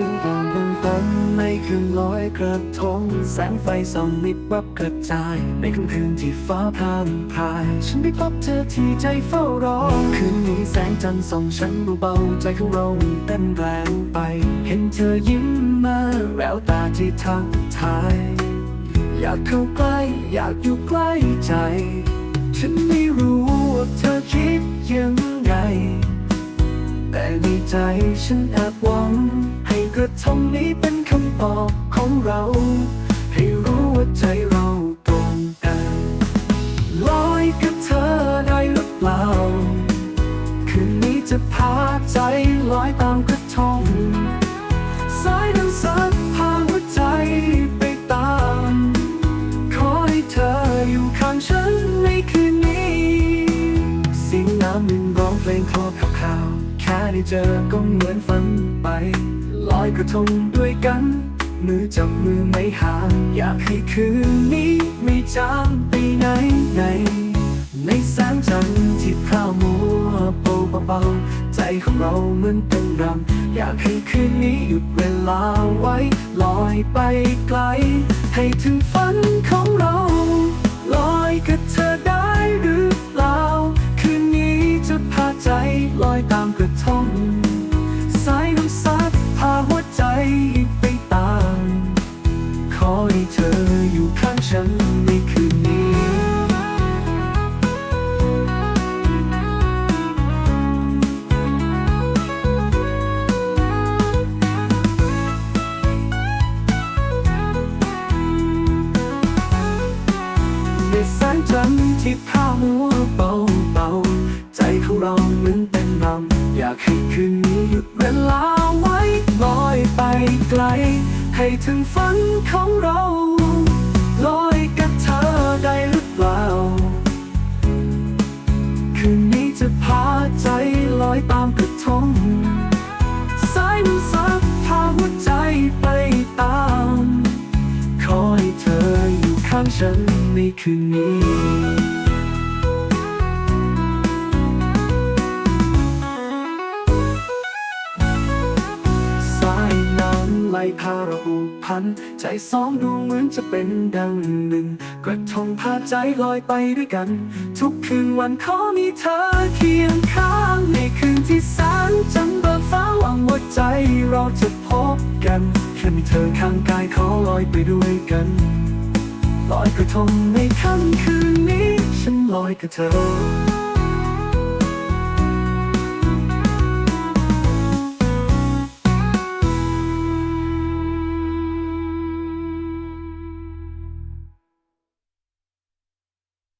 จึงอ่อนบนต้นในคืนลอยกระทง แสงไฟส่องนิดวับกระจาย ในค่ำคืนที่ฟ้าพรางพราย ฉันได้พบเธอที่ใจเฝ้ารอ คืนนี้แสงจันทร์ส่องฉันเบาๆใจของเราเต้นแรงไป เห็นเธอยิ้มมาแววตาที่ทักทาย อยากเข้าใกล้ อยากอยู่ใกล้ใจ ฉันไม่รู้ว่าเธอคิดยังไงแต่ในใจฉันแอบหวัง กระทงนี้เป็นคำตอบของเรา ให้รู้ว่าใจเราตรงกันลอยกับเธอได้หรือเปล่า คืนนี้จะพาใจลอยตามกระทงสายน้ำซัดพาหัวใจไปตาม ขอให้เธออยู่ข้างฉันในคืนนี้ เสียงน้ำมินร้องเพลงคลอข่าวแค่ได้เจอก็เหมือนฝัน อยกระทงด้วยกัน มือจับมือไม่ห่างอยากให้คืนนี้ไม่จางไปไหนไหนในแสงจันทร์ที่พร่ามัวเบาเบาๆใจของเราเหมือนเป็นรำอยากให้คืนนี้หยุดเวลาไว้ ลอยไปไกล ให้ถึงฝันของเรา ลอยกับเธอได้หรือ แสงจันทร์ที่พาหัวเบาเบาใจของเราเหมือนเต้นรำอยากให้คืนนี้หยุดเวลาไว้ลอยไปไกล ให้ถึงฝันของเราางฉันในคืนนี้สายน้ำไหลพาเราผูกพัน ใจสองดวงเหมือนจะเป็นดังหนึ่ง กระทงพาใจลอยไปด้วยกัน ทุกคืนวันขอมีเธอเคียงข้างในคืนที่แสนจันทร์เบิกฟ้าหวังว่าใจเราจะพบกันแค่มีเธอข้างกายขอลอยไปด้วยกัน ลอยกระทงในค่ำคืนนี้ ฉันลอยกับเธอ